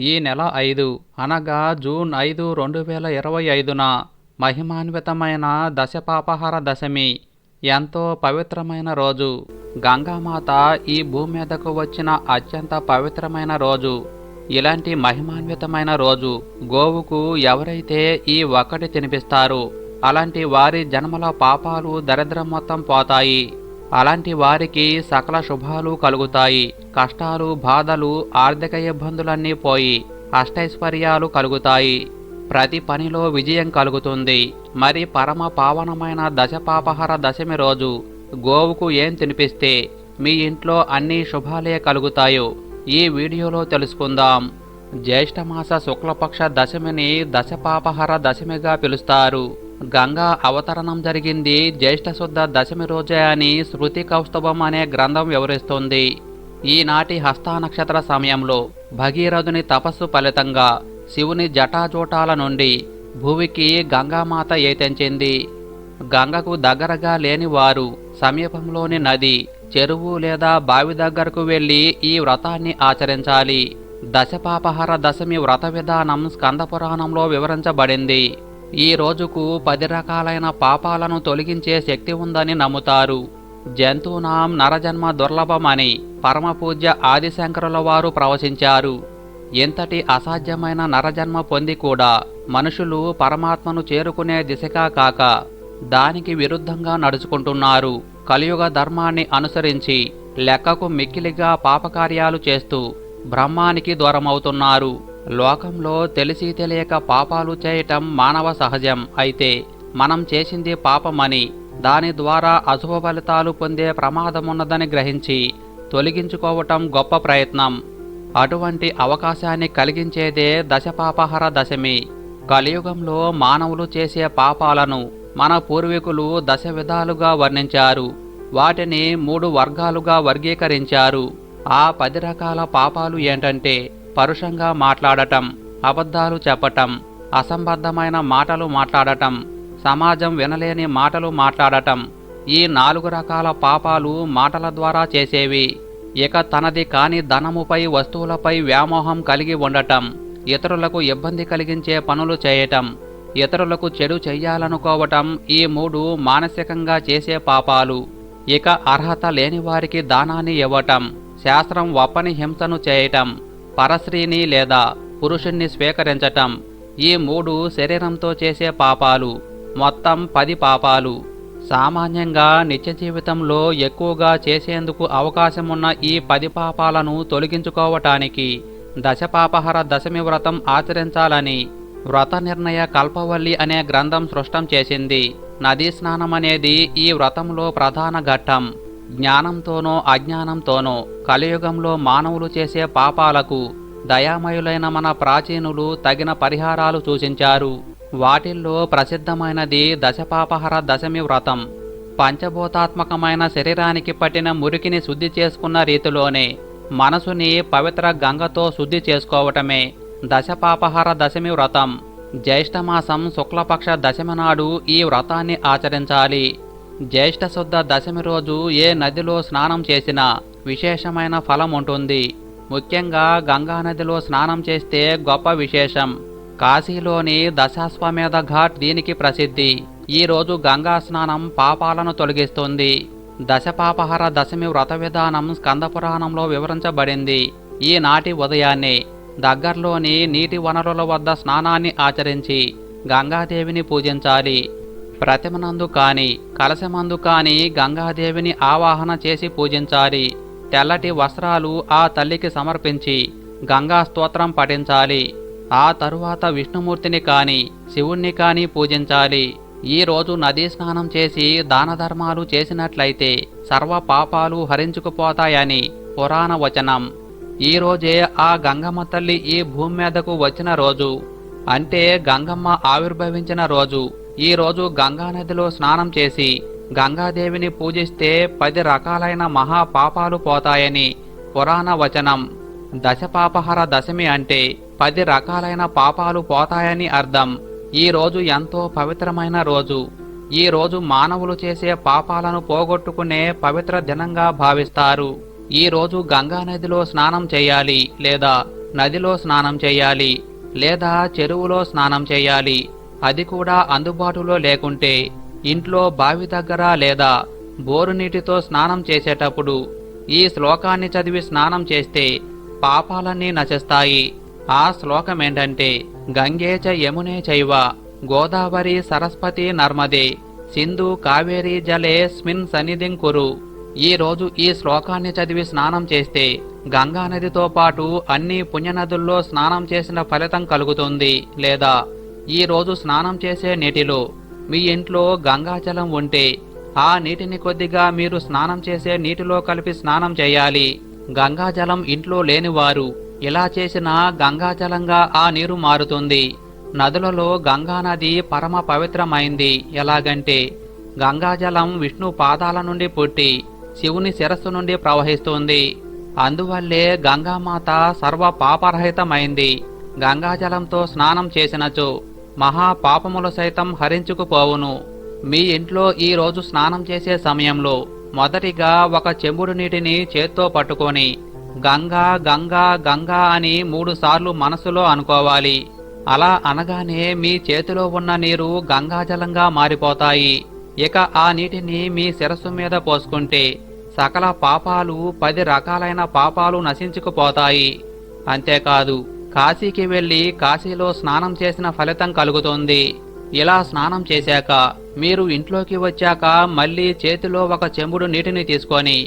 ఈ నెల ఐదు. అనగా జూన్ ఐదు రెండు వేల ఇరవై ఐదున మహిమాన్వితమైన దశపాపహార దశమి. ఎంతో పవిత్రమైన రోజు. గంగామాత ఈ భూమి మీదకు వచ్చిన అత్యంత పవిత్రమైన రోజు. ఇలాంటి మహిమాన్వితమైన రోజు గోవుకు ఎవరైతే ఈ ఒక్కటి తినిపిస్తారు అలాంటి వారి జన్మల పాపాలు దరిద్రం మొత్తం పోతాయి. అలాంటి వారికి సకల శుభాలు కలుగుతాయి కష్టాలు బాధలు ఆర్థిక ఇబ్బందులన్నీ పోయి అష్టైశ్వర్యాలు కలుగుతాయి. ప్రతి పనిలో విజయం కలుగుతుంది. మరి పరమ పావనమైన దశపాపహర దశమి రోజు గోవుకు ఏం తినిపిస్తే మీ ఇంట్లో అన్ని శుభాలే కలుగుతాయో ఈ వీడియోలో తెలుసుకుందాం. జ్యేష్ఠమాస శుక్లపక్ష దశమిని దశపాపహర దశమిగా పిలుస్తారు. గంగా అవతరణం జరిగింది. జ్యేష్ఠశుద్ధ దశమి రోజే అని శృతి కౌస్తవం అనే గ్రంథం వివరిస్తుంది. ఈనాటి హస్తా నక్షత్ర సమయంలో భగీరథుని తపస్సు ఫలితంగా శివుని జటాజోటాల నుండి భూమికి గంగామాత ఏతెంచింది. గంగకు దగ్గరగా లేని వారు సమీపంలోని నది చెరువు లేదా బావి దగ్గరకు వెళ్ళి ఈ వ్రతాన్ని ఆచరించాలి. దశపాపహార దశమి వ్రత విధానం స్కందపురాణంలో వివరించబడింది. ఈ రోజుకు పది రకాలైన పాపాలను తొలగించే శక్తి ఉందని నమ్ముతారు. జంతువునాం నరజన్మ దుర్లభమని పరమపూజ్య ఆదిశంకరుల వారు ప్రవచించారు. ఎంతటి అసాధ్యమైన నరజన్మ పొంది కూడా మనుషులు పరమాత్మను చేరుకునే దిశగా కాక దానికి విరుద్ధంగా నడుచుకుంటున్నారు. కలియుగ ధర్మాన్ని అనుసరించి లెక్కకు మిక్కిలిగా పాపకార్యాలు చేస్తూ బ్రహ్మానికి దూరమవుతున్నారు. లోకంలో తెలిసి తెలియక పాపాలు చేయటం మానవ సహజం. అయితే మనం చేసింది పాపమని దాని ద్వారా అశుభ ఫలితాలు పొందే ప్రమాదమున్నదని గ్రహించి తొలగించుకోవటం గొప్ప ప్రయత్నం. అటువంటి అవకాశాన్ని కలిగించేదే దశపాపహర దశమి. కలియుగంలో మానవులు చేసే పాపాలను మన పూర్వీకులు దశ విధాలుగా వర్ణించారు. వాటిని మూడు వర్గాలుగా వర్గీకరించారు. ఆ పది రకాల పాపాలు ఏంటంటే పరుషంగా మాట్లాడటం అబద్ధాలు చెప్పటం అసంబద్ధమైన మాటలు మాట్లాడటం సమాజం వినలేని మాటలు మాట్లాడటం ఈ నాలుగు రకాల పాపాలు మాటల ద్వారా చేసేవి. ఇక తనది కాని ధనముపై వస్తువులపై వ్యామోహం కలిగి ఉండటం ఇతరులకు ఇబ్బంది కలిగించే పనులు చేయటం ఇతరులకు చెడు చెయ్యాలనుకోవటం ఈ మూడు మానసికంగా చేసే పాపాలు. ఇక అర్హత లేని వారికి దానాన్ని ఇవ్వటం శాస్త్రం ఒప్పని హింసను చేయటం పరశ్రీని లేదా పురుషుణ్ణి స్వీకరించటం ఈ మూడు శరీరంతో చేసే పాపాలు. మొత్తం పది పాపాలు. సామాన్యంగా నిత్య జీవితంలో ఎక్కువగా చేసేందుకు అవకాశమున్న ఈ పది పాపాలను తొలగించుకోవటానికి దశపాపహర దశమి వ్రతం ఆచరించాలని వ్రత నిర్ణయ కల్పవల్లి అనే గ్రంథం సృష్టం చేసింది. నదీ స్నానం అనేది ఈ వ్రతంలో ప్రధాన ఘట్టం. జ్ఞానంతోనో అజ్ఞానంతోనో కలియుగంలో మానవులు చేసే పాపాలకు దయామయులైన మన ప్రాచీనులు తగిన పరిహారాలు సూచించారు. వాటిల్లో ప్రసిద్ధమైనది దశపాపహర దశమి వ్రతం. పంచభూతాత్మకమైన శరీరానికి పట్టిన మురికిని శుద్ధి చేసుకున్న రీతిలోనే మనసుని పవిత్ర గంగతో శుద్ధి చేసుకోవటమే దశపాపహార దశమి వ్రతం. జ్యేష్ఠమాసం శుక్లపక్ష దశమి నాడు ఈ వ్రతాన్ని ఆచరించాలి. జ్యేష్ఠ శుద్ధ దశమి రోజు ఏ నదిలో స్నానం చేసినా విశేషమైన ఫలం ఉంటుంది. ముఖ్యంగా గంగా నదిలో స్నానం చేస్తే గొప్ప విశేషం. కాశీలోని దశాశ్వమేధ ఘాట్ దీనికి ప్రసిద్ధి. ఈ రోజు గంగా స్నానం పాపాలను తొలగిస్తుంది. దశపాపహర దశమి వ్రత విధానం స్కందపురాణంలో వివరించబడింది. ఈనాటి ఉదయాన్నే దగ్గర్లోని నీటి వనరుల వద్ద స్నానాన్ని ఆచరించి గంగాదేవిని పూజించాలి. ప్రతిమనందు కాని కలశమందు కాని గంగాదేవిని ఆవాహన చేసి పూజించాలి. తెల్లటి వస్త్రాలు ఆ తల్లికి సమర్పించి గంగా స్తోత్రం పఠించాలి. ఆ తరువాత విష్ణుమూర్తిని కాని శివుణ్ణి కాని పూజించాలి. ఈ రోజు నదీ స్నానం చేసి దాన ధర్మాలు చేసినట్లయితే సర్వ పాపాలు హరించుకుపోతాయని పురాణ వచనం. ఈ రోజే ఆ గంగమ్మ తల్లి ఈ భూమి మీదకు వచ్చిన రోజు. అంటే గంగమ్మ ఆవిర్భవించిన రోజు. ఈరోజు గంగానదిలో గంగా నదిలో స్నానం చేసి గంగాదేవిని పూజిస్తే పది రకాలైన మహా పాపాలు పోతాయని పురాణ వచనం. దశపాపహర దశమి అంటే పది రకాలైన పాపాలు పోతాయని అర్థం. ఈ రోజు ఎంతో పవిత్రమైన రోజు. ఈ రోజు మానవులు చేసే పాపాలను పోగొట్టుకునే పవిత్ర దినంగా భావిస్తారు. ఈ రోజు గంగా నదిలో స్నానం చేయాలి లేదా నదిలో స్నానం చేయాలి లేదా చెరువులో స్నానం చేయాలి అది కూడా అందుబాటులో లేకుంటే ఇంట్లో బావి దగ్గర లేదా బోరు నీటితో స్నానం చేసేటప్పుడు ఈ శ్లోకాన్ని చదివి స్నానం చేస్తే పాపాలన్నీ నశిస్తాయి. ఆ శ్లోకం ఏంటంటే యమునే చైవ గోదావరి సరస్వతి నర్మదే సింధు కావేరీ జలే స్మిన్ సన్నిధిం కురు. ఈ రోజు ఈ శ్లోకాన్ని చదివి స్నానం చేస్తే గంగా నదితో పాటు అన్ని పుణ్యనదుల్లో స్నానం చేసిన ఫలితం కలుగుతుంది లేదా ఈరోజు స్నానం చేసే నీటిలో మీ ఇంట్లో గంగాజలం ఉంటే ఆ నీటిని కొద్దిగా మీరు స్నానం చేసే నీటిలో కలిపి స్నానం చేయాలి. గంగాజలం ఇంట్లో లేనివారు ఇలా చేసినా గంగాజలంగా ఆ నీరు మారుతుంది. నదులలో గంగా నది పరమ పవిత్రమైంది. ఎలాగంటే గంగాజలం విష్ణు పాదాల నుండి పుట్టి శివుని శిరస్సు నుండి ప్రవహిస్తుంది. అందువల్లే గంగామాత సర్వ పాపరహితమైంది గంగాజలంతో స్నానం చేసినచో మహా పాపములు సైతం హరించుకుపోవును. మీ ఇంట్లో ఈరోజు స్నానం చేసే సమయంలో మొదటిగా ఒక చెంబుడు నీటిని చేత్తో పట్టుకొని గంగా గంగా గంగా అని మూడుసార్లు మనసులో అనుకోవాలి. అలా అనగానే మీ చేతిలో ఉన్న నీరు గంగాజలంగా మారిపోతాయి. ఇక ఆ నీటిని మీ శిరస్సు మీద పోసుకుంటే సకల పాపాలు పది రకాలైన పాపాలు నశించుకుపోతాయి. అంతేకాదు కాశీకి వెళ్ళి కాశీలో స్నానం చేసిన ఫలితం కలుగుతుంది. ఇలా స్నానం చేశాక మీరు ఇంట్లోకి వచ్చాక మళ్ళీ చేతిలో ఒక చెంబుడు నీటిని తీసుకొని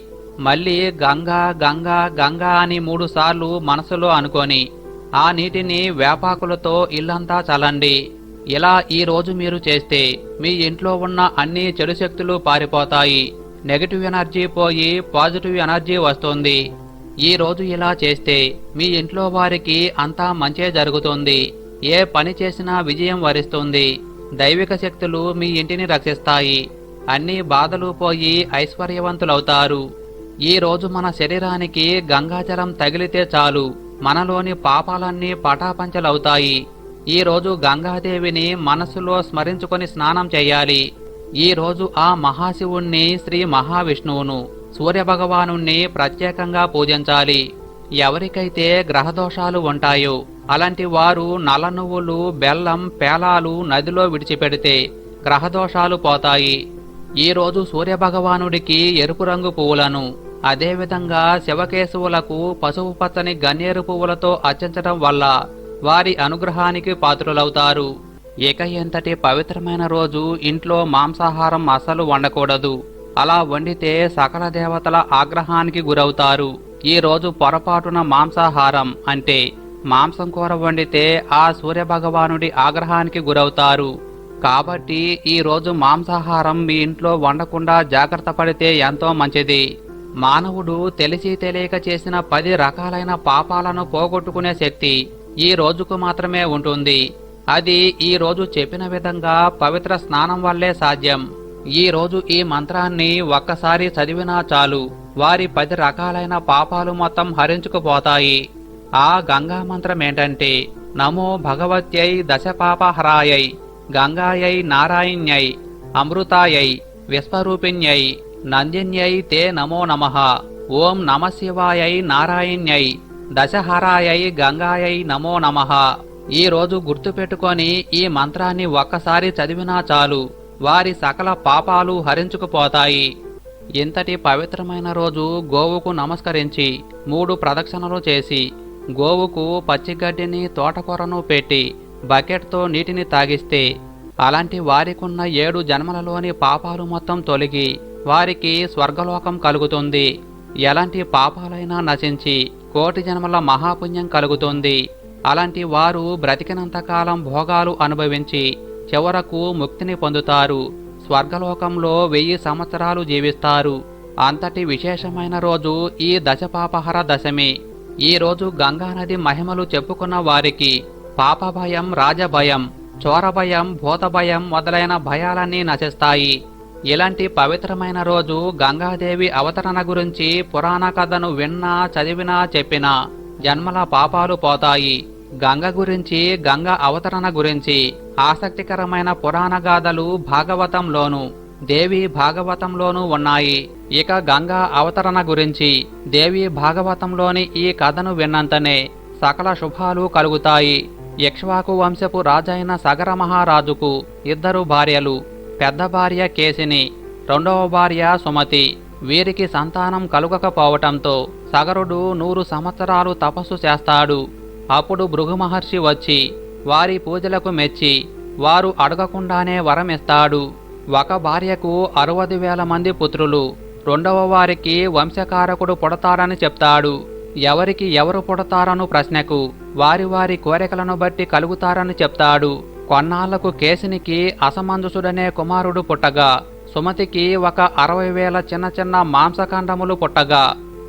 మళ్ళీ గంగా గంగా గంగా అని మూడు సార్లు మనసులో అనుకొని ఆ నీటిని వేపాకులతో ఇల్లంతా చల్లండి. ఇలా ఈ రోజు మీరు చేస్తే మీ ఇంట్లో ఉన్న అన్ని చెడు శక్తులు పారిపోతాయి. నెగటివ్ ఎనర్జీ పోయి పాజిటివ్ ఎనర్జీ వస్తుంది. ఈ రోజు ఇలా చేస్తే మీ ఇంట్లో వారికి అంతా మంచే జరుగుతుంది. ఏ పని చేసినా విజయం వరిస్తుంది. దైవిక శక్తులు మీ ఇంటిని రక్షిస్తాయి. అన్ని బాధలు పోయి ఐశ్వర్యవంతులవుతారు. ఈ రోజు మన శరీరానికి గంగాజలం తగిలితే చాలు. మనలోని పాపాలన్నీ పటాపంచలవుతాయి. ఈ రోజు గంగాదేవిని మనసులో స్మరించుకొని స్నానం చేయాలి. ఈ రోజు ఆ మహాశివుణ్ణి శ్రీ మహావిష్ణువును సూర్యభగవాను ప్రత్యేకంగా పూజించాలి. ఎవరికైతే గ్రహదోషాలు ఉంటాయో అలాంటి వారు నల్ల నువ్వులు బెల్లం పేలాలు నదిలో విడిచిపెడితే గ్రహదోషాలు పోతాయి. ఈ రోజు సూర్యభగవానుడికి ఎరుపు రంగు పువ్వులను అదేవిధంగా శివకేశవులకు పసుపు పచ్చని గన్నేరు పువ్వులతో అర్చించడం వల్ల వారి అనుగ్రహానికి పాత్రులవుతారు. ఇక ఎంతటి పవిత్రమైన రోజు ఇంట్లో మాంసాహారం అసలు వండకూడదు. అలా వండితే సకల దేవతల ఆగ్రహానికి గురవుతారు. ఈరోజు పొరపాటున మాంసాహారం అంటే మాంసం కూర వండితే ఆ సూర్యభగవానుడి ఆగ్రహానికి గురవుతారు. కాబట్టి ఈరోజు మాంసాహారం మీ ఇంట్లో వండకుండా జాగ్రత్త పడితే ఎంతో మంచిది. మానవుడు తెలిసి తెలియక చేసిన పది రకాలైన పాపాలను పోగొట్టుకునే శక్తి ఈ రోజుకు మాత్రమే ఉంటుంది. అది ఈ రోజు చెప్పిన విధంగా పవిత్ర స్నానం వల్లే సాధ్యం. ఈ రోజు ఈ మంత్రాన్ని ఒక్కసారి చదివినా చాలు. వారి పది రకాలైన పాపాలు మొత్తం హరించుకుపోతాయి. ఆ గంగా మంత్రం ఏంటంటే నమో భగవత్యై దశపాపహరాయై గంగాయై నారాయణ్యై అమృతాయై విశ్వరూపిణ్యై నందిన్యై తే నమో నమః ఓం నమ శివాయై నారాయణ్యై దశహరాయై గంగాయై నమో నమః. ఈ రోజు గుర్తుపెట్టుకొని ఈ మంత్రాన్ని ఒక్కసారి చదివినా చాలు. వారి సకల పాపాలు హరించుకుపోతాయి. ఇంతటి పవిత్రమైన రోజు గోవుకు నమస్కరించి మూడు ప్రదక్షిణలు చేసి గోవుకు పచ్చిగడ్డిని తోటకూరను పెట్టి బకెట్తో నీటిని తాగిస్తే అలాంటి వారికున్న ఏడు జన్మలలోని పాపాలు మొత్తం తొలగి వారికి స్వర్గలోకం కలుగుతుంది. ఎలాంటి పాపాలైనా నశించి కోటి జన్మల మహాపుణ్యం కలుగుతుంది. అలాంటి వారు బ్రతికినంతకాలం భోగాలు అనుభవించి చివరకు ముక్తిని పొందుతారు. స్వర్గలోకంలో వెయ్యి సంవత్సరాలు జీవిస్తారు. అంతటి విశేషమైన రోజు ఈ దశపాపహర దశమి. ఈ రోజు గంగానది మహిమలు చెప్పుకున్న వారికి పాపభయం రాజభయం చోరభయం భూతభయం మొదలైన భయాలన్నీ నశిస్తాయి. ఇలాంటి పవిత్రమైన రోజు గంగాదేవి అవతరణ గురించి పురాణ కథను విన్నా చదివినా చెప్పినా జన్మల పాపాలు పోతాయి. గంగ గురించి గంగ అవతరణ గురించి ఆసక్తికరమైన పురాణ గాథలు భాగవతంలోను దేవి భాగవతంలోనూ ఉన్నాయి. ఇక గంగా అవతరణ గురించి దేవి భాగవతంలోని ఈ కథను విన్నంతనే సకల శుభాలు కలుగుతాయి. యక్ష్వాకు వంశపు రాజైన సగర మహారాజుకు ఇద్దరు భార్యలు పెద్ద భార్య కేసిని రెండవ భార్య సుమతి. వీరికి సంతానం కలుగకపోవటంతో సగరుడు నూరు సంవత్సరాలు తపస్సు చేస్తాడు. అప్పుడు భృగు మహర్షి వచ్చి వారి పూజలకు మెచ్చి వారు అడగకుండానే వరమిస్తాడు. ఒక భార్యకు అరవది వేల మంది పుత్రులు. రెండవ వారికి వంశకారకుడు పుడతాడని చెప్తాడు. ఎవరికి ఎవరు పుడతారను ప్రశ్నకు వారి వారి కోరికలను బట్టి కలుగుతారని చెప్తాడు. కొన్నాళ్ళకు కేసునికి అసమంజసుడనే కుమారుడు పుట్టగా సుమతికి ఒక అరవై వేల చిన్న చిన్న మాంసఖండములు పుట్టగా.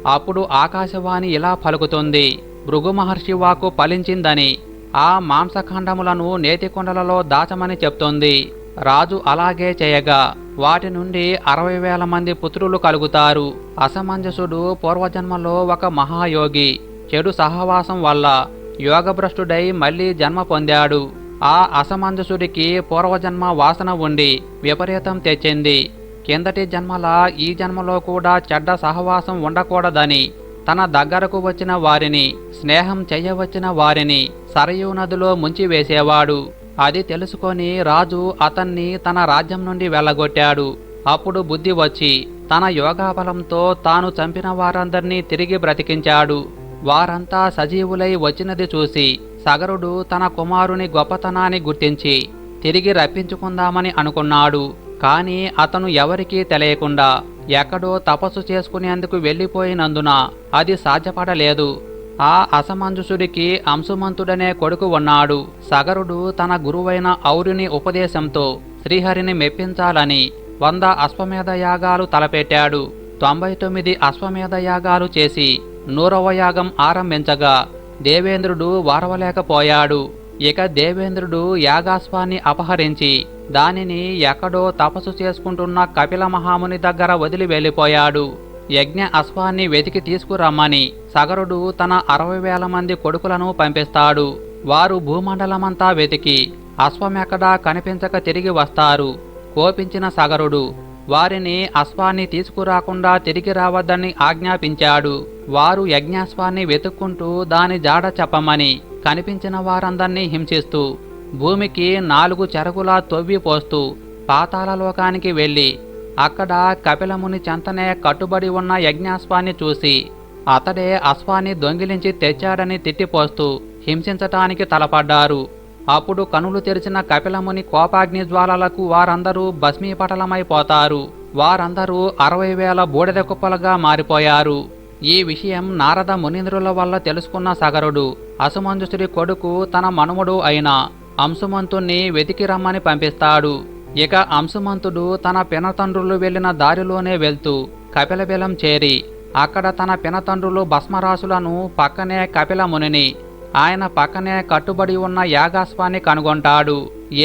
అప్పుడు ఆకాశవాణి ఇలా పలుకుతుంది. భృగుమహర్షి వాకు ఫలించిందని ఆ మాంసఖండములను నేతికొండలలో దాచమని చెప్తుంది. రాజు అలాగే చేయగా వాటి నుండి అరవై వేల మంది పుత్రులు కలుగుతారు. అసమంజసుడు పూర్వజన్మలో ఒక మహాయోగి చెడు సహవాసం వల్ల యోగభ్రష్టుడై మళ్ళీ జన్మ పొందాడు. ఆ అసమంజసుడికి పూర్వజన్మ వాసన ఉండి విపరీతం తెచ్చింది. కిందటి జన్మల ఈ జన్మలో కూడా చెడ్డ సహవాసం ఉండకూడదని తన దగ్గరకు వచ్చిన వారిని స్నేహం చేయవచ్చిన వారిని సరయూ నదిలో ముంచివేసేవాడు అది తెలుసుకొని రాజు అతన్ని తన రాజ్యం నుండి వెళ్ళగొట్టాడు. అప్పుడు బుద్ధి వచ్చి తన యోగాబలంతో తాను చంపిన వారందర్నీ తిరిగి బ్రతికించాడు. వారంతా సజీవులై వచ్చినది చూసి సగరుడు తన కుమారుని గొప్పతనాన్ని గుర్తించి తిరిగి రప్పించుకుందామని అనుకున్నాడు. కాని అతను ఎవరికీ తెలియకుండా ఎక్కడో తపస్సు చేసుకునేందుకు వెళ్ళిపోయినందున అది సాధ్యపడలేదు. ఆ అసమంజసుడికి అంశుమంతుడనే కొడుకు ఉన్నాడు. సగరుడు తన గురువైన ఔరుని ఉపదేశంతో శ్రీహరిని మెప్పించాలని వంద అశ్వమేధ యాగాలు తలపెట్టాడు. తొంభై తొమ్మిది అశ్వమేధ యాగాలు చేసి నూరవ యాగం ఆరంభించగా దేవేంద్రుడు వారవలేకపోయాడు. ఇక దేవేంద్రుడు యాగాశ్వాన్ని అపహరించి దానిని ఎక్కడో తపస్సు చేసుకుంటున్న కపిల మహాముని దగ్గర వదిలి వెళ్ళిపోయాడు. యజ్ఞ అశ్వాన్ని వెతికి తీసుకురమ్మని సగరుడు తన అరవై వేల మంది కొడుకులను పంపిస్తాడు. వారు భూమండలమంతా వెతికి అశ్వమెక్కడా కనిపించక తిరిగి వస్తారు. కోపించిన సగరుడు వారిని అశ్వాన్ని తీసుకురాకుండా తిరిగి రావద్దని ఆజ్ఞాపించాడు. వారు యజ్ఞాశ్వాన్ని వెతుక్కుంటూ దాని జాడ చెప్పమని కనిపించిన వారందర్నీ హింసిస్తూ భూమికి నాలుగు చెరగులా తొవ్వి పోస్తూ పాతాళలోకానికి వెళ్ళి అక్కడ కపిలముని చెంతనే కట్టుబడి ఉన్న యజ్ఞాశ్వాన్ని చూసి అతడే అశ్వాన్ని దొంగిలించి తెచ్చాడని తిట్టిపోస్తూ హింసించటానికి తలపడ్డారు. అప్పుడు కనులు తెరిచిన కపిలముని కోపాగ్ని జ్వాలలకు వారందరూ భస్మీపటలమైపోతారు. వారందరూ అరవై వేల బూడిద కుప్పలుగా మారిపోయారు. ఈ విషయం నారద మునీంద్రుల వల్ల తెలుసుకున్న సగరుడు అసుమంజుశ్రీ కొడుకు తన మనుమడు అయిన అంశుమంతుణ్ణి వెతికి రమ్మని పంపిస్తాడు. ఇక అంశుమంతుడు తన పినతండ్రులు వెళ్ళిన దారిలోనే వెళ్తూ కపిలబిలం చేరి అక్కడ తన పినతండ్రులు భస్మరాశులను పక్కనే కపిల మునిని ఆయన పక్కనే కట్టుబడి ఉన్న యాగాస్వాన్ని కనుగొంటాడు.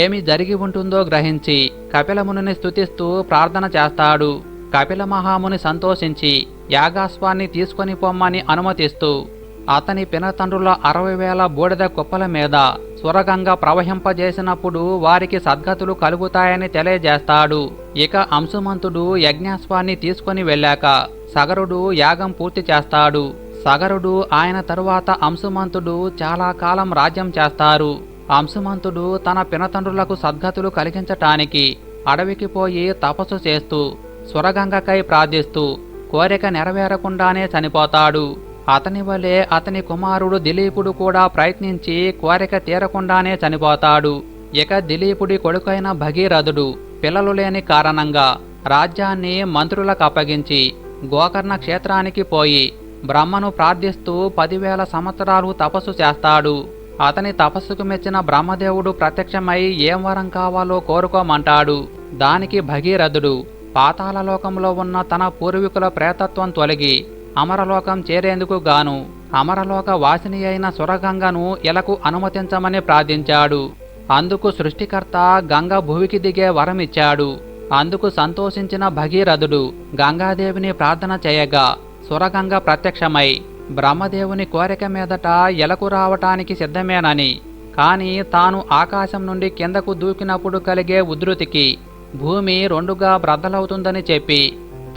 ఏమి జరిగి ఉంటుందో గ్రహించి కపిలమునిని స్తుతిస్తూ ప్రార్థన చేస్తాడు. కపిల మహాముని సంతోషించి యాగాస్వాన్ని తీసుకొని పొమ్మని అనుమతిస్తూ అతని పినతండ్రుల అరవై వేల బూడిద కుప్పల మీద స్వరగంగా ప్రవహింపజేసినప్పుడు వారికి సద్గతులు కలుగుతాయని తెలియజేస్తాడు. ఇక అంశుమంతుడు యజ్ఞాస్వాన్ని తీసుకొని వెళ్ళాక సగరుడు యాగం పూర్తి చేస్తాడు. సగరుడు ఆయన తరువాత అంశుమంతుడు చాలా కాలం రాజ్యం చేస్తారు. అంశుమంతుడు తన పినతండ్రులకు సద్గతులు కలిగించటానికి అడవికి పోయి తపస్సు చేస్తూ స్వరగంగకై ప్రార్థిస్తూ కోరిక నెరవేరకుండానే చనిపోతాడు. అతని వలె అతని కుమారుడు దిలీపుడు కూడా ప్రయత్నించి కోరిక తీరకుండానే చనిపోతాడు. ఇక దిలీపుడి కొడుకైన భగీరథుడు పిల్లలు లేని కారణంగా రాజ్యాన్ని మంత్రులకు అప్పగించి గోకర్ణ క్షేత్రానికి పోయి బ్రహ్మను ప్రార్థిస్తూ పదివేల సంవత్సరాలు తపస్సు చేస్తాడు. అతని తపస్సుకు మెచ్చిన బ్రహ్మదేవుడు ప్రత్యక్షమై ఏం వరం కావాలో కోరుకోమంటాడు. దానికి భగీరథుడు పాతాళలోకంలో ఉన్న తన పూర్వీకుల ప్రేతత్వం తొలగి అమరలోకం చేరేందుకు గాను అమరలోక వాసిని అయిన సురగంగను ఇలకు అనుమతించమని ప్రార్థించాడు. అందుకు సృష్టికర్త గంగ భువికి దిగే వరమిచ్చాడు. అందుకు సంతోషించిన భగీరథుడు గంగాదేవిని ప్రార్థన చేయగా సురగంగ ప్రత్యక్షమై బ్రహ్మదేవుని కోరిక మీదట ఎలకు రావటానికి సిద్ధమేనని. కాని తాను ఆకాశం నుండి కిందకు దూకినప్పుడు కలిగే ఉధృతికి భూమి రెండుగా బ్రద్దలవుతుందని చెప్పి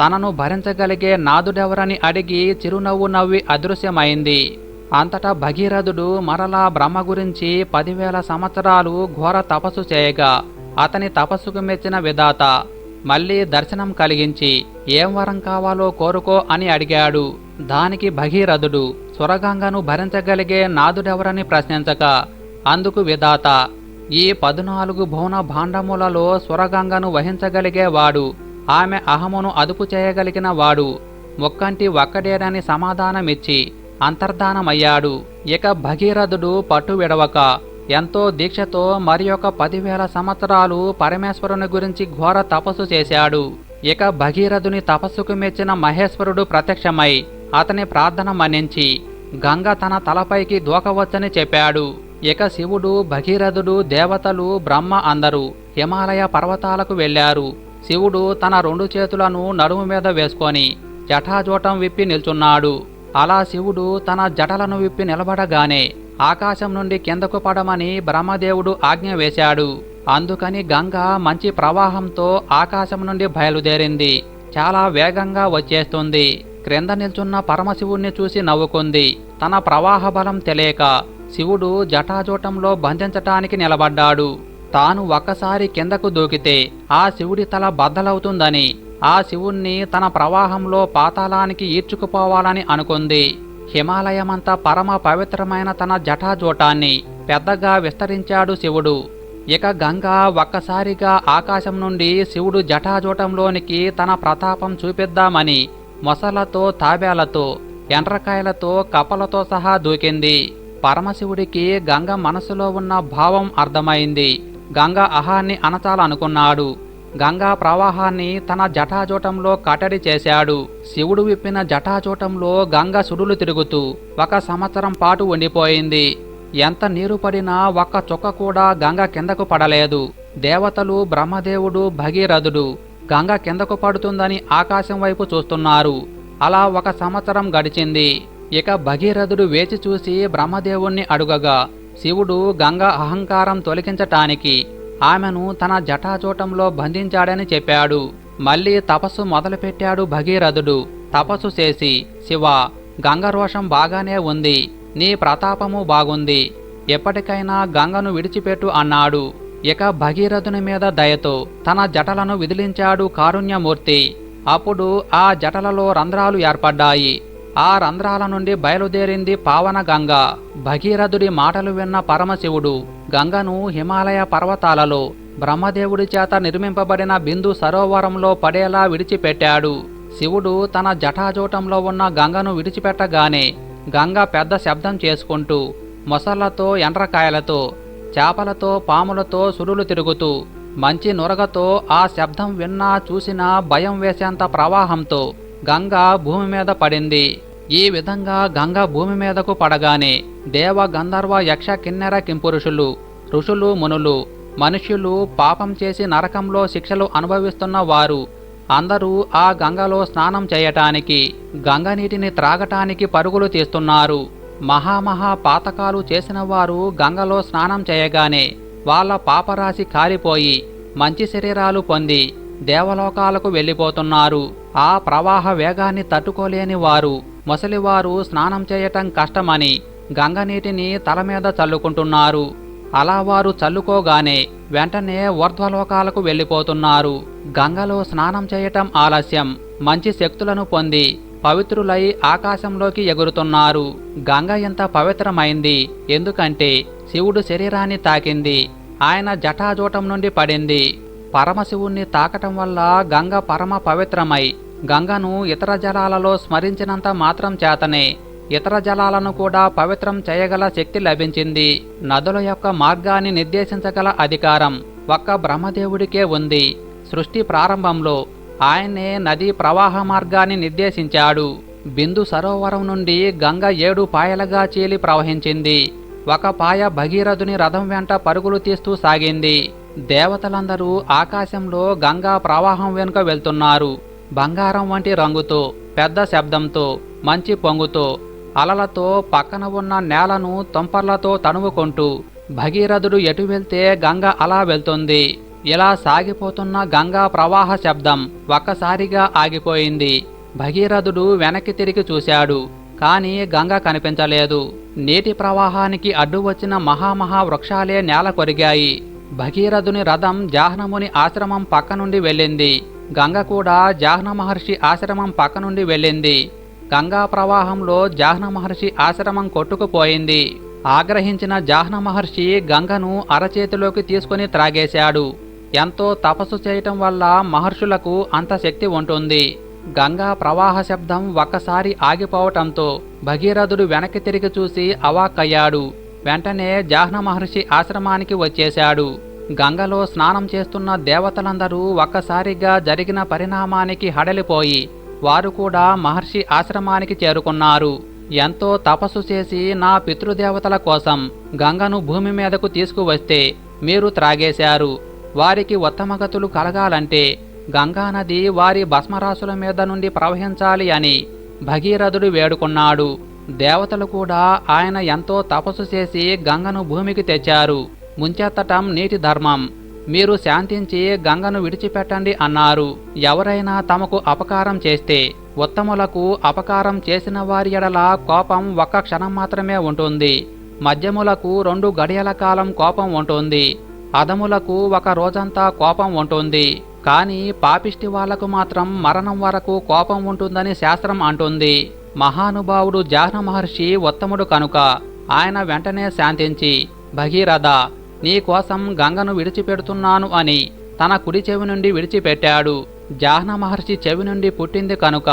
తనను భరించగలిగే నాదుడెవరని అడిగి చిరునవ్వు నవ్వి అదృశ్యమైంది. అంతటా భగీరథుడు మరలా బ్రహ్మ గురించి పదివేల సంవత్సరాలు ఘోర తపస్సు చేయగా అతని తపస్సుకు మెచ్చిన విధాత మళ్ళీ దర్శనం కలిగించి ఏం వరం కావాలో కోరుకో అని అడిగాడు. దానికి భగీరథుడు సురగంగను భరించగలిగే నాదుడెవరని ప్రశ్నించక. అందుకు విధాత ఈ పద్నాలుగు భువన భాండములలో సురగంగను వహించగలిగేవాడు ఆమె అహమును అదుపు చేయగలిగిన వాడు. ఒక్కంటి ఒక్కడేనని సమాధానమిచ్చి అంతర్ధానమయ్యాడు. ఇక భగీరథుడు పట్టు విడవక ఎంతో దీక్షతో మరి ఒక పదివేల సంవత్సరాలు పరమేశ్వరుని గురించి ఘోర తపస్సు చేశాడు. ఇక భగీరథుని తపస్సుకు మెచ్చిన మహేశ్వరుడు ప్రత్యక్షమై అతని ప్రార్థన మన్నించి గంగ తన తలపైకి దూకవచ్చని చెప్పాడు. ఇక శివుడు భగీరథుడు దేవతలు బ్రహ్మ అందరూ హిమాలయ పర్వతాలకు వెళ్ళారు. శివుడు తన రెండు చేతులను నడుము మీద వేసుకొని జటాజోటం విప్పి నిల్చున్నాడు. అలా శివుడు తన జటలను విప్పి నిలబడగానే ఆకాశం నుండి కిందకు పడమని బ్రహ్మదేవుడు ఆజ్ఞ వేశాడు. అందుకని గంగ మంచి ప్రవాహంతో ఆకాశం నుండి బయలుదేరింది. చాలా వేగంగా వచ్చేస్తుంది. క్రింద నిల్చున్న పరమశివుణ్ణి చూసి నవ్వుకుంది. తన ప్రవాహ బలం తెలియక శివుడు జటాజూటంలో బంధించటానికి నిలబడ్డాడు. తాను ఒక్కసారి కిందకు దూకితే ఆ శివుడి తల బద్దలవుతుందని ఆ శివుణ్ణి తన ప్రవాహంలో పాతాళానికి ఈడ్చుకుపోవాలని అనుకుంది. హిమాలయమంతా పరమ పవిత్రమైన తన జటాజోటాన్ని పెద్దగా విస్తరించాడు శివుడు. ఇక గంగ ఒక్కసారిగా ఆకాశం నుండి శివుడు జటాజూటంలోనికి తన ప్రతాపం చూపిద్దామని మొసలతో తాబేలతో ఎండ్రకాయలతో కప్పలతో సహా దూకింది. పరమశివుడికి గంగ మనసులో ఉన్న భావం అర్థమైంది. గంగ అహాన్ని అనచాలనుకున్నాడు. గంగా ప్రవాహాన్ని తన జటాజూటంలో కట్టడి చేశాడు. శివుడు విప్పిన జటాజూటంలో గంగ సుడులు తిరుగుతూ ఒక సంవత్సరం పాటు ఉండిపోయింది. ఎంత నీరు పడినా ఒక్క చుక్క కూడా గంగ కిందకు పడలేదు. దేవతలు బ్రహ్మదేవుడు భగీరథుడు గంగ కిందకు పడుతుందని ఆకాశం వైపు చూస్తున్నారు. అలా ఒక సంవత్సరం గడిచింది. ఇక భగీరథుడు వేచి చూసి బ్రహ్మదేవుణ్ణి అడుగగా శివుడు గంగ అహంకారం తొలగించటానికి ఆమెను తన జటాచూటంలో బంధించాడని చెప్పాడు. మళ్ళీ తపస్సు మొదలుపెట్టాడు భగీరథుడు. తపస్సు చేసి శివ గంగరోషం బాగానే ఉంది. నీ ప్రతాపము బాగుంది. ఎప్పటికైనా గంగను విడిచిపెట్టు అన్నాడు. ఇక భగీరథుని మీద దయతో తన జటలను విదిలించాడు కారుణ్యమూర్తి. అప్పుడు ఆ జటలలో రంధ్రాలు ఏర్పడ్డాయి. ఆ రంధ్రాల నుండి బయలుదేరింది పావన గంగ. భగీరథుడి మాటలు విన్న పరమశివుడు గంగను హిమాలయ పర్వతాలలో బ్రహ్మదేవుడి చేత నిర్మింపబడిన బిందు సరోవరంలో పడేలా విడిచిపెట్టాడు. శివుడు తన జటాజూటంలో ఉన్న గంగను విడిచిపెట్టగానే గంగ పెద్ద శబ్దం చేసుకుంటూ మొసళ్ళతో ఎండ్రకాయలతో చేపలతో పాములతో సుడులు తిరుగుతూ మంచి నురగతో ఆ శబ్దం విన్నా చూసినా భయం వేసేంత ప్రవాహంతో గంగ భూమి మీద పడింది. ఈ విధంగా గంగ భూమి మీదకు పడగానే దేవ గంధర్వ యక్ష కిన్నెర కింపురుషులు ఋషులు మునులు మనుష్యులు పాపం చేసి నరకంలో శిక్షలు అనుభవిస్తున్న వారు అందరూ ఆ గంగలో స్నానం చేయటానికి గంగ నీటిని త్రాగటానికి పరుగులు తీస్తున్నారు. మహామహా పాతకాలు చేసిన వారు గంగలో స్నానం చేయగానే వాళ్ళ పాపరాశి కారిపోయి మంచి శరీరాలు పొంది దేవలోకాలకు వెళ్ళిపోతున్నారు. ఆ ప్రవాహ వేగాన్ని తట్టుకోలేని వారు ముసలివారు స్నానం చేయటం కష్టమని గంగ నీటిని తల మీద చల్లుకుంటున్నారు. అలా వారు చల్లుకోగానే వెంటనే ఊర్ధ్వలోకాలకు వెళ్ళిపోతున్నారు. గంగలో స్నానం చేయటం ఆలస్యం. మంచి శక్తులను పొంది పవిత్రులై ఆకాశంలోకి ఎగురుతున్నారు. గంగ ఎంత పవిత్రమైంది ఎందుకంటే శివుడు శరీరాన్ని తాకింది. ఆయన జటాజూటం నుండి పడింది. పరమశివుణ్ణి తాకటం వల్ల గంగ పరమ పవిత్రమై గంగను ఇతర జలాలలో స్మరించినంత మాత్రం చేతనే. ఇతర జలాలను కూడా పవిత్రం చేయగల శక్తి లభించింది. నదుల యొక్క మార్గాన్ని నిర్దేశించగల అధికారం ఒక్క బ్రహ్మదేవుడికే ఉంది. సృష్టి ప్రారంభంలో ఆయనే నదీ ప్రవాహ మార్గాన్ని నిర్దేశించాడు. బిందు సరోవరం నుండి గంగ ఏడు పాయలుగా చీలి ప్రవహించింది. ఒక పాయ భగీరథుని రథం వెంట పరుగులు తీస్తూ సాగింది. దేవతలందరూ ఆకాశంలో గంగా ప్రవాహం వెనుక వెళ్తున్నారు. బంగారం వంటి రంగుతో పెద్ద శబ్దంతో మంచి పొంగుతో అలలతో పక్కన ఉన్న నేలను తుంపర్లతో తణువుకుంటూ భగీరథుడు ఎటు వెళ్తే గంగ అలా వెళ్తుంది. ఇలా సాగిపోతున్న గంగా ప్రవాహ శబ్దం ఒక్కసారిగా ఆగిపోయింది. భగీరథుడు వెనక్కి తిరిగి చూశాడు. కానీ గంగ కనిపించలేదు. నీటి ప్రవాహానికి అడ్డు వచ్చిన మహామహా వృక్షాలే నేల కొరిగాయి. భగీరథుని రథం జాహ్నముని ఆశ్రమం పక్క నుండి వెళ్ళింది. గంగ కూడా జాహ్న మహర్షి ఆశ్రమం పక్క నుండి వెళ్ళింది. గంగా ప్రవాహంలో జాహ్న మహర్షి ఆశ్రమం కొట్టుకుపోయింది. ఆగ్రహించిన జాహ్న మహర్షి గంగను అరచేతిలోకి తీసుకుని త్రాగేశాడు. ఎంతో తపస్సు చేయటం వల్ల మహర్షులకు అంత శక్తి ఉంటుంది. గంగా ప్రవాహ శబ్దం ఒక్కసారి ఆగిపోవటంతో భగీరథుడు వెనక్కి తిరిగి చూసి అవాక్కయ్యాడు. వెంటనే జాహ్న మహర్షి ఆశ్రమానికి వచ్చేశాడు. గంగలో స్నానం చేస్తున్న దేవతలందరూ ఒక్కసారిగా జరిగిన పరిణామానికి హడలిపోయి వారు కూడా మహర్షి ఆశ్రమానికి చేరుకున్నారు. ఎంతో తపస్సు చేసి నా పితృదేవతల కోసం గంగను భూమి మీదకు తీసుకువస్తే మీరు త్రాగేశారు. వారికి ఉత్తమగతులు కలగాలంటే గంగానది వారి భస్మరాశుల మీద నుండి ప్రవహించాలి అని భగీరథుడు వేడుకున్నాడు. దేవతలు కూడా ఆయన ఎంతో తపస్సు చేసి గంగను భూమికి తెచ్చారు. ముంచెత్తటం నీటి ధర్మం. మీరు శాంతించి గంగను విడిచిపెట్టండి అన్నారు. ఎవరైనా తమకు అపకారం చేస్తే ఉత్తములకు అపకారం చేసిన వారి ఎడల కోపం ఒక్క క్షణం మాత్రమే ఉంటుంది. మధ్యములకు రెండు గడియల కాలం కోపం ఉంటుంది. అదములకు ఒక రోజంతా కోపం ఉంటుంది. కానీ పాపిష్టి వాళ్ళకు మాత్రం మరణం వరకు కోపం ఉంటుందని శాస్త్రం అంటుంది. మహానుభావుడు జాహ్న మహర్షి ఉత్తముడు కనుక ఆయన వెంటనే శాంతించి భగీరథ నీకోసం గంగను విడిచిపెడుతున్నాను అని తన కుడి చెవి నుండి విడిచిపెట్టాడు. జాహ్న మహర్షి చెవి నుండి పుట్టింది కనుక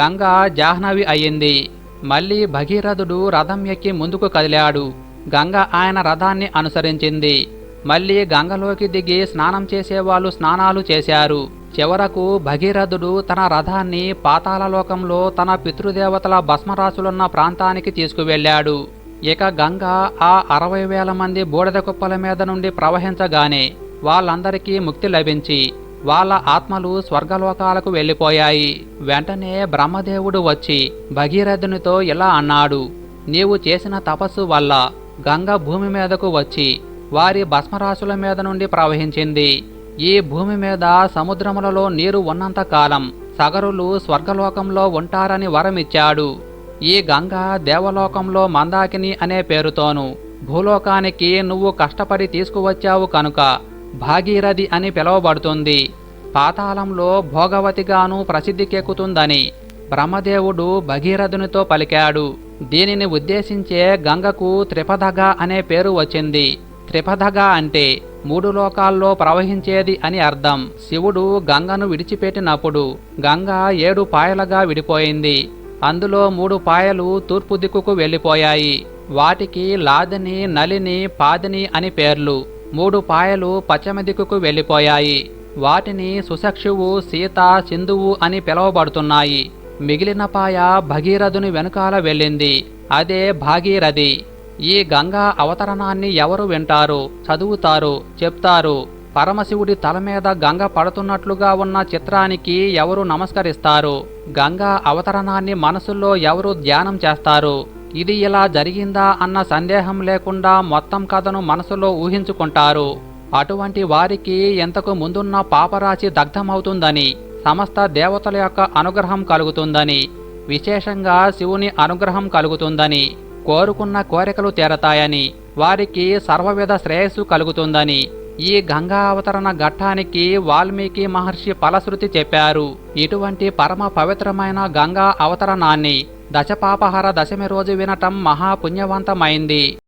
గంగ జాహ్నవి అయ్యింది. మళ్ళీ భగీరథుడు రథం ఎక్కి ముందుకు కదిలాడు. గంగ ఆయన రథాన్ని అనుసరించింది. మళ్ళీ గంగలోకి దిగి స్నానం చేసేవాళ్ళు స్నానాలు చేశారు. చివరకు భగీరథుడు తన రథాన్ని పాతాళలోకంలో తన పితృదేవతల భస్మరాశులున్న ప్రాంతానికి తీసుకువెళ్ళాడు. ఇక గంగ ఆ అరవై వేల మంది బూడిద కుప్పల మీద నుండి ప్రవహించగానే వాళ్ళందరికీ ముక్తి లభించి వాళ్ళ ఆత్మలు స్వర్గలోకాలకు వెళ్ళిపోయాయి. వెంటనే బ్రహ్మదేవుడు వచ్చి భగీరథునితో ఇలా అన్నాడు నీవు చేసిన తపస్సు వల్ల గంగ భూమి మీదకు వచ్చి వారి భస్మరాశుల మీద నుండి ప్రవహించింది. ఈ భూమి మీద సముద్రములలో నీరు ఉన్నంత కాలం సగరులు స్వర్గలోకంలో ఉంటారని వరమిచ్చాడు. ఈ గంగ దేవలోకంలో మందాకిని అనే పేరుతోను. భూలోకానికి నువ్వు కష్టపడి తీసుకువచ్చావు కనుక భాగీరథి అని పిలువబడుతుంది. పాతాళంలో భోగవతిగాను ప్రసిద్ధికెక్కుతుందని బ్రహ్మదేవుడు భగీరథునితో పలికాడు. దీనిని ఉద్దేశించే గంగకు త్రిపదగ అనే పేరు వచ్చింది. త్రిపథగ అంటే మూడు లోకాల్లో ప్రవహించేది అని అర్థం. శివుడు గంగను విడిచిపెట్టినప్పుడు గంగ ఏడు పాయలుగా విడిపోయింది. అందులో మూడు పాయలు తూర్పు దిక్కుకు వెళ్ళిపోయాయి. వాటికి లాదని నలిని పాదిని అని పేర్లు. మూడు పాయలు పశ్చిమ దిక్కుకు వెళ్ళిపోయాయి. వాటిని సుసక్షువు సీత సింధువు అని పిలువబడుతున్నాయి. మిగిలిన పాయ భగీరథుని వెనుకాల వెళ్ళింది. అదే భాగీరథి. ఈ గంగా అవతరణాన్ని ఎవరు వింటారు చదువుతారు చెప్తారు? పరమశివుడి తల మీద గంగ పడుతున్నట్లుగా ఉన్న చిత్రానికి ఎవరు నమస్కరిస్తారు? గంగా అవతరణాన్ని మనసులో ఎవరు ధ్యానం చేస్తారు? ఇది ఇలా జరిగిందా అన్న సందేహం లేకుండా మొత్తం కథను మనసులో ఊహించుకుంటారు. అటువంటి వారికి ఎంతకు ముందున్న పాపరాశి దగ్ధమవుతుందని సమస్త దేవతల యొక్క అనుగ్రహం కలుగుతుందని విశేషంగా శివుని అనుగ్రహం కలుగుతుందని కోరుకున్న కోరికలు తీరతాయని వారికి సర్వవిధ శ్రేయస్సు కలుగుతుందని ఈ గంగా అవతరణ ఘట్టానికి వాల్మీకి మహర్షి ఫలశ్రుతి చెప్పారు. ఇటువంటి పరమ పవిత్రమైన గంగా అవతరణాన్ని దశపాపహర దశమి రోజు వినటం మహాపుణ్యవంతమైంది